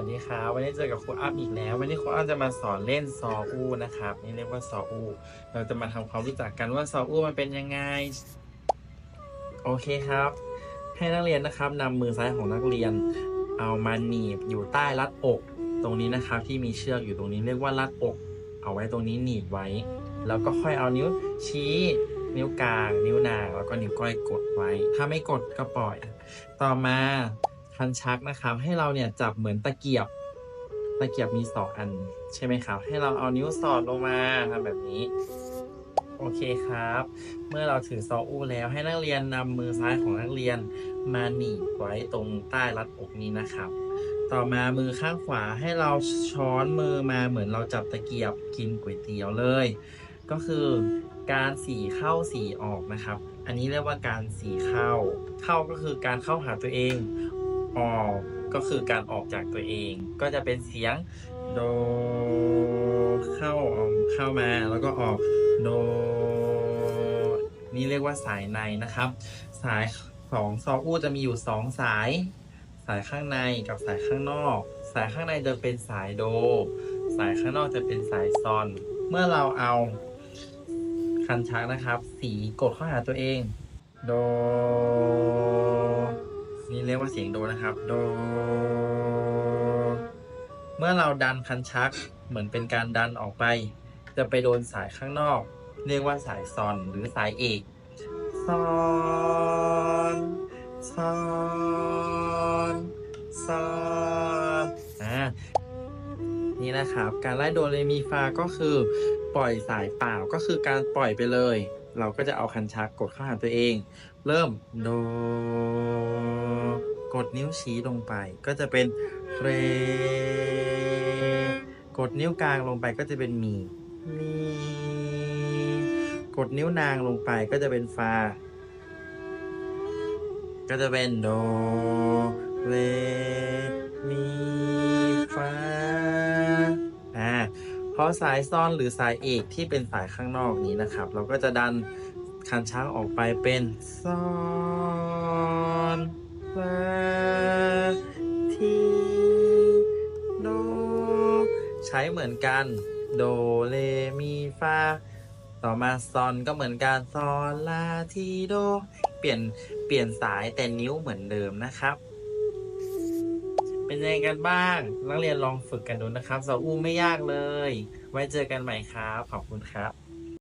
วัสดีครับวันนี้เจอกับครูอัพอีกแล้ว วันนี้ครูอัพจะมาสอนเล่นซออูนะครับ นี่เรียกว่าซออูเราจะมาทำความรู้จักกันว่าซออูมันเป็นยังไง โอเคครับ ให้นักเรียนนะครับนำมือซ้ายของนักเรียน เอามาหนีบอยู่ใต้รัดอก ตรงนี้นะครับที่มีเชือกอยู่ตรงนี้เรียกว่ารัดอก เอาไว้ตรงนี้หนีบไว้ แล้วก็ค่อยเอานิ้วชี้นิ้วกลาง นิ้วนางแล้วก็นิ้วก้อยกดไว้ ถ้าไม่กดก็ปล่อย ต่อมา คันชักนะครับ ให้เราเนี่ยจับเหมือนตะเกียบ ตะเกียบมีสองอันใช่ไหมครับ ให้เราเอานิ้วสอดลงมาทำแบบนี้ โอเคครับ เมื่อเราถือซออู้แล้วให้นักเรียนนำมือซ้ายของนักเรียนมาหนีบไว้ตรงใต้รัดอกนี้นะครับ ต่อมามือข้างขวาให้เราช้อนมือมาเหมือนเราจับตะเกียบกินก๋วยเตี๋ยวเลย ก็คือการสีเข้าสีออกนะครับ อันนี้เรียกว่าการสีเข้า เข้าก็คือการเข้าหาตัวเอง ออกก็คือการออกจากตัวเอง ก็จะเป็นเสียงโดเข้าออกเข้ามาแล้วก็ออกโด นี่เรียกว่าสายในนะครับ สายของซออู้จะมีอยู่สองสาย สายข้างในกับสายข้างนอก สายข้างในจะเป็นสายโด สายข้างนอกจะเป็นสายซอน เมื่อเราเอาคันชักนะครับ สีกดเข้าหาตัวเอง โด เสียงโดนะครับ โด เมื่อเราดันคันชักเหมือนเป็นการดันออกไป จะไปโดนสายข้างนอก เรียกว่าสายซอนหรือสายเอกซอนซอนซอนอ่านี่นะครับ การไล่โดเรมีฟาก็คือ ปล่อยสายเปล่าก็คือการปล่อยไปเลย เราก็จะเอาคันชักกดเข้าหาตัวเอง เริ่มโด กดนิ้วชี้ลงไป ก็จะเป็นเร กดนิ้วกลางลงไปก็จะเป็นมีมี กดนิ้วนางลงไปก็จะเป็นฟา ก็จะเป็นโดเรมีฟาอ่าเพราะสายซ่อนหรือสายเอกที่เป็นสายข้างนอกนี้นะครับ เราก็จะดันคันช้างออกไปเป็นซ่อน ลาทีโด ใช้เหมือนกัน โดเรมีฟาต่อมาซอนก็เหมือนกันซอนลาทีโด เปลี่ยนเปลี่ยนสายแต่นิ้วเหมือนเดิมนะครับ เป็นยังไงกันบ้าง นักเรียนลองฝึกกันดูนะครับซออูไม่ยากเลย ไว้เจอกันใหม่ครับ ขอบคุณครับ